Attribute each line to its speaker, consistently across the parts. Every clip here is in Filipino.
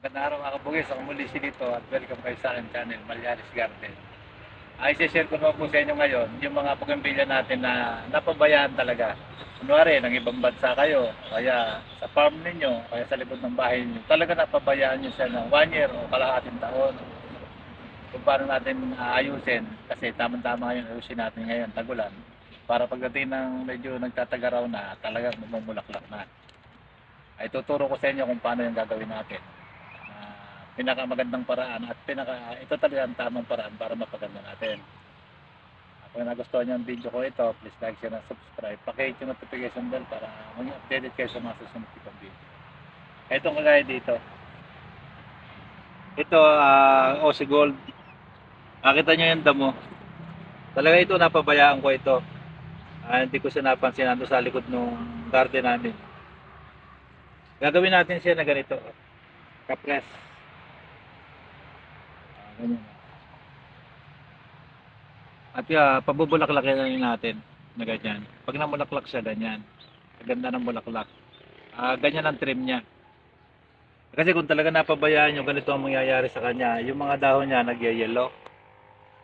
Speaker 1: Magandang araw mga kabugis. Ako muli si Lito at welcome kayo sa aking channel, Malyaris Garden. Ay, share ko naman po sa inyo ngayon yung mga bougainvillea natin na napabayaan talaga. Kunwari, ng ibang bansa kayo, kaya sa farm ninyo, kaya sa likod ng bahay ninyo, talaga napabayaan nyo siya ng one year o kalahating taon. Kung paano natin aayusin, kasi tamang-tama ngayon, ayusin natin ngayon, tagulan, para pagdating ng medyo nagtatagaraw na, talagang mamumulaklak na. Ay tuturo ko sa inyo kung paano yung gagawin natin Ah, pinakamagandang paraan at pinaka ito talaga ang tamang paraan para mapaganda natin. Ah, Kung nagustuhan niyo ang video ko ito, please like, share, and subscribe. Pakihit yung notification bell para maging updated kayo sa mga susunod kitang video. Ito kagaya dito. Ito, uh, Aussie Gold. Nakita niyo yung damo. Talaga ito, napabayaan ko ito. Ah, hindi ko siya napansin nando sa likod ng garden namin. Gagawin natin siya na ganito kapres. Ganyan. At uh, pabubulaklakin natin na ganyan. Pag namulaklak siya, ganyan. Ganda ng bulaklak. Ah, ganyan ang trim niya. Kasi kung talaga napabayaan nyo, ganito ang mangyayari sa kanya. Yung mga dahon niya, nagyayelo.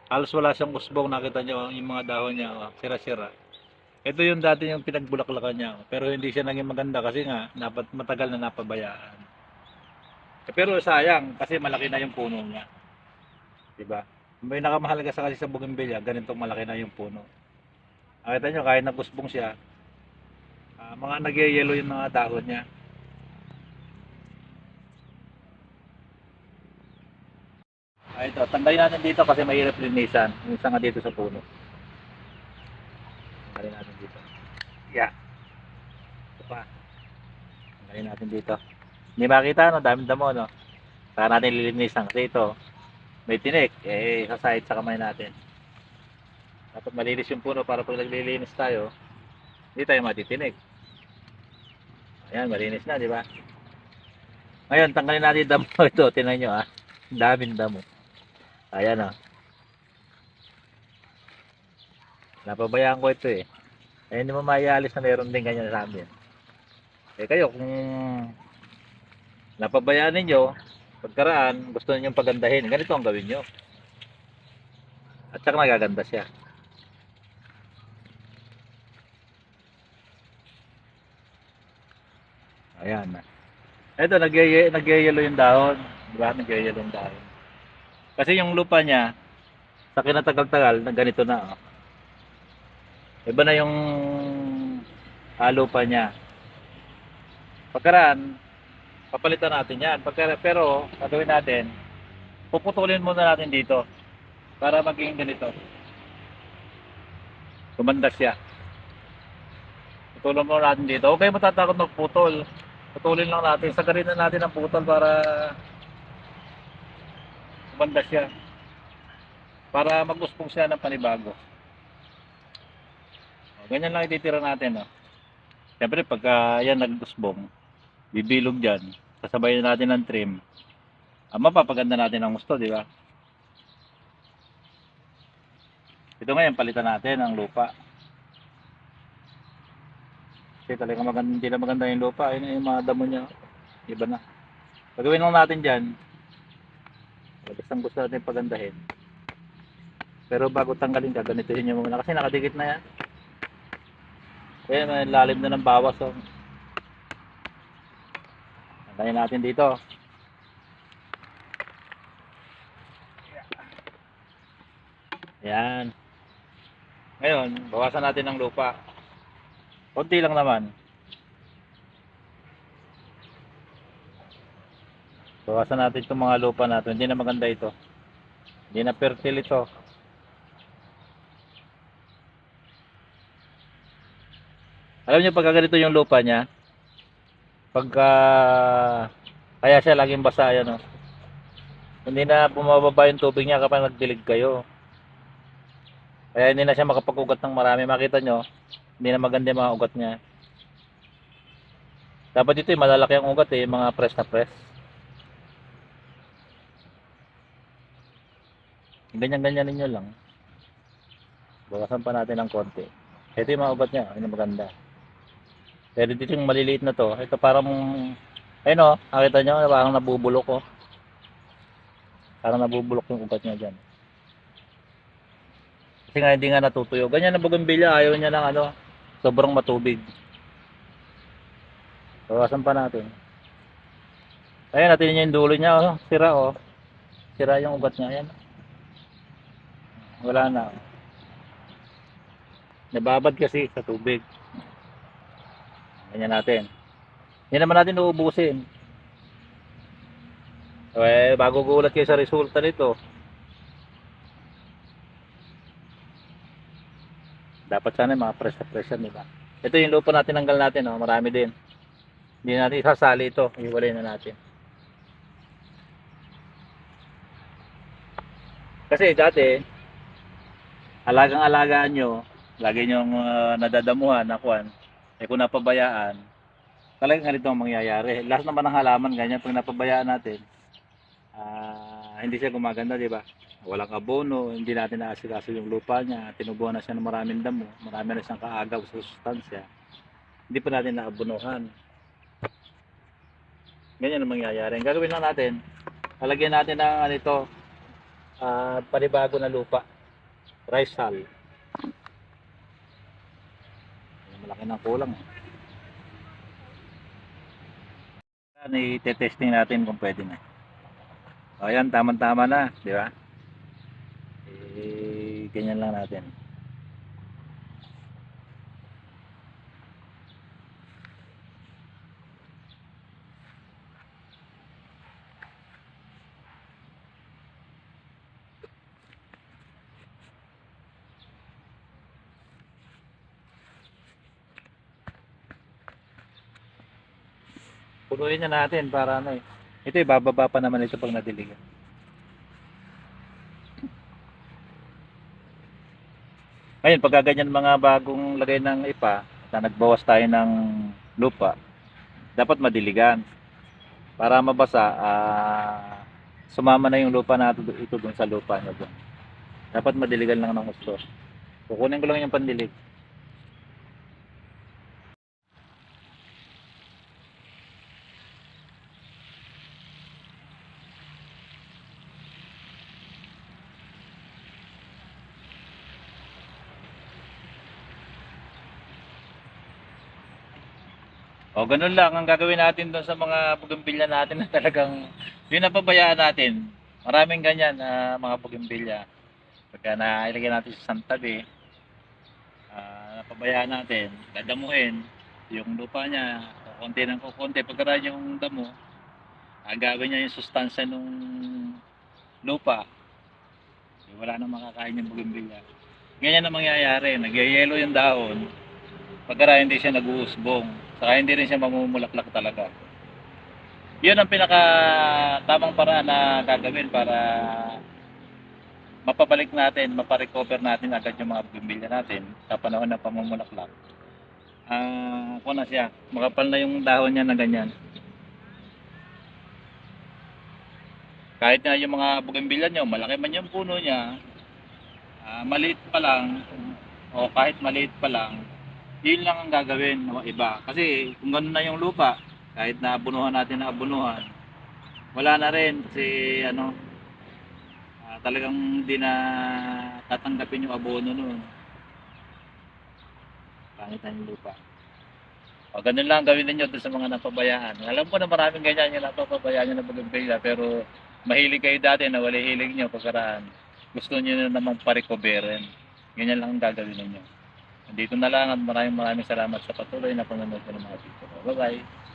Speaker 1: Halos wala siyang usbong, nakita nyo yung mga dahon niya, oh, sira-sira. Ito yung dati yung pinagbulaklakan niya. oh. Pero hindi siya naging maganda kasi nga, napat, matagal na napabayaan. Pero sayang kasi malaki na yung puno niya. 'Di ba? May nakamahalaga sa kasi sa bougainvillea, ganitong malaki na yung puno. Nakita nyo, kahit nagusbong siya, ah, mga nagyayelo yung mga dahon niya. Ah, ito, tanggalin natin dito kasi mahirap linisan. Yung isa nga dito sa puno. Tanggalin natin dito. Yeah. Ito pa. Tanggalin natin dito. Hindi makita, no? Daming damo, no? Saka natin lilinisan kasi ito, may tinik, eh, sa side sa kamay natin. Dapat malinis yung puno para pag naglilinis tayo, hindi tayo matitinik. Ayan, malinis na, di ba? Ngayon, tanggalin natin yung damo ito. Tingnan nyo, ah. Daming damo. Ayan, ah. Napabayaan ko ito, eh. Eh, hindi mo maialis na meron din ganyan sa amin. Eh, kayo, kung napabayaan ninyo, pagkaraan, gusto niyo pagandahin, ganito ang gawin nyo. At saka magaganda siya. Ayan. Ito, nagyay nagyayelo yung dahon. Di ba? Nagyayelo yung dahon. Kasi yung lupa niya, sa kinatagal-tagal, na ganito na. Oh. Iba na yung ah, lupa niya. Pagkaraan, papalitan natin yan. Pagka, pero, gagawin natin, puputulin muna natin dito para maging ganito. Kumanda siya. Putulin muna natin dito. Okay, matatakot magputol. Putulin lang natin. Sagarin na natin ang putol para kumanda siya. Para mag-uspong siya ng panibago. Ganyan lang ititira natin. Oh. Siyempre, pagka yan nag-usbong, bibilog dyan, sasabayin natin ng trim, ah, mapapaganda natin ang gusto, di ba? Ito ngayon, palitan natin ang lupa. Kasi talaga maganda, hindi na maganda yung lupa, ayun yung mga damo niya, iba na. Pagawin lang natin dyan, basta gusto natin pagandahin. Pero bago tanggalin ka, ganituhin nyo muna kasi nakadikit na yan. Ayan, may lalim na ng bawas. Oh. Tanggalin natin dito. Ayan. Ngayon, bawasan natin ng lupa. Konti lang naman. Bawasan natin itong mga lupa natin. Hindi na maganda ito. Hindi na fertile ito. Alam niyo pagka ganito yung lupa niya, pagka kaya siya laging basa yan oh. Hindi na bumababa yung tubig niya kapag nagdilig kayo. Kaya hindi na siya makapag-ugat ng marami. Makita nyo, hindi na maganda yung mga ugat niya. Dapat dito eh, malalaki ang ugat eh, yung mga press na press. Ganyan-ganyan ninyo lang. Bawasan pa natin ng konti. Ito yung mga ugat niya, yun maganda. Pero dito yung maliliit na to, ito parang Ayun o, nakita nyo, parang nabubulok ko. Parang nabubulok yung ugat niya dyan. Kasi nga hindi nga natutuyo. Ganyan na bougainvillea, ayaw niya ng ano, sobrang matubig. Bawasan pa natin. Ayun, natin niya yung dulo niya, oh. sira oh. Sira yung ugat niya, ayan. Wala na. Nababad kasi sa tubig. Ganyan natin. Hindi naman natin uubusin. Eh, bago gulat kayo sa resulta nito. Dapat sana mga pressure-pressure, di ba? Ito yung lupa natin tanggal natin, oh. marami din. Hindi natin isasali ito. Iwalay na natin. Kasi dati, alagang-alagaan nyo, lagi nyong uh, nadadamuhan na eh kung napabayaan, talagang ganito ang mangyayari. Lahat naman ng halaman, ganyan, pag napabayaan natin, ah, hindi siya gumaganda, di ba? Walang abono, hindi natin naasikaso yung lupa niya, tinubuhan na siya ng maraming damo, marami na siyang kaagaw sa sustansya. Hindi pa natin naabunuhan. Ganyan ang mangyayari. Ang gagawin lang natin, lalagyan natin ng ano ito, ah, panibago na lupa. Rice hull. Malaki ng kulang. Eh. Yan, i-testing natin kung pwede na. O yan, tama-tama na, di ba? Eh, ganyan lang natin. Punuin na natin para ano eh. Ito ibababa pa naman ito pag nadiligan. Ngayon, pagka ganyan mga bagong lagay ng ipa, na nagbawas tayo ng lupa, dapat madiligan. Para mabasa, ah, sumama na yung lupa natin ito dun sa lupa nyo dun. Dapat madiligan lang ng gusto. Kukunin ko lang yung pandilig. O, ganun lang ang gagawin natin doon sa mga bugimbilya natin na talagang yun ang pabayaan natin. Maraming ganyan na mga bugimbilya. Pagka nailagay natin sa santabi, ah napabayaan natin, dadamuhin yung lupa niya, kukunti ng kukunti. Pagka yung damo, agawin niya yung sustansya ng lupa. Wala nang makakain yung bugimbilya. Ganyan ang mangyayari. Nagyayelo yung dahon. Pagka hindi siya nag-uusbong. Saka hindi rin siya mamumulaklak talaga. Yun ang pinaka tamang paraan na gagawin para mapabalik natin, maparecover natin agad yung mga bumbilya natin sa panahon ng pamumulaklak. Ah, uh, na siya, makapal na yung dahon niya na ganyan. Kahit na yung mga bugimbilya niyo, malaki man yung puno niya, ah, maliit pa lang, o kahit maliit pa lang, yun lang ang gagawin ng iba. Kasi kung ganun na yung lupa, kahit na abunuhan natin na abunuhan, wala na rin kasi ano, ah, talagang hindi na tatanggapin yung abono noon. Pangit na yung lupa. O ganun lang gawin ninyo sa mga napabayaan. Alam ko na maraming ganyan yung napapabayaan nyo na pero mahilig kayo dati na wala hilig nyo pagkaraan. Gusto nyo na naman pa-recoverin. Ganyan lang ang gagawin ninyo. Dito na lang at maraming maraming salamat sa patuloy na panonood ng mga video. Bye-bye!